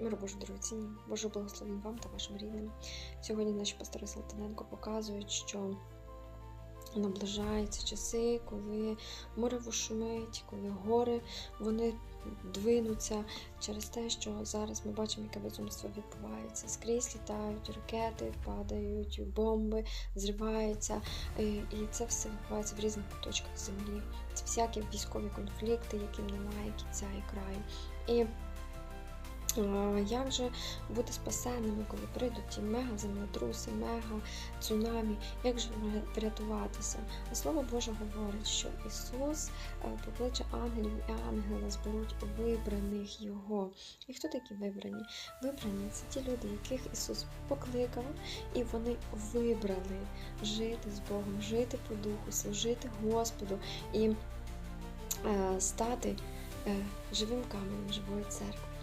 Миру Божу дорогоцінні, Божу благословень вам та вашим рідним. Сьогодні наші пастори Салтаненко показують, що наближаються часи, коли море шумить, коли гори вони двинуться через те, що зараз ми бачимо, яке безумство відбувається. Скрізь літають ракети, падають бомби, зриваються. І це все відбувається в різних куточках землі. Це всякі військові конфлікти, яким немає кінця і краю. І а, Як же бути спасенними, коли прийдуть ті мега-землетруси, мега-цунамі, як же врятуватися? А Слово Боже говорить, що Ісус е, покличе ангелів, і ангели зберуть вибраних Його. І хто такі вибрані? Вибрані це ті люди, яких Ісус покликав, і вони вибрали жити з Богом, жити по духу, служити Господу і е, стати е, живим каменем живої церкви.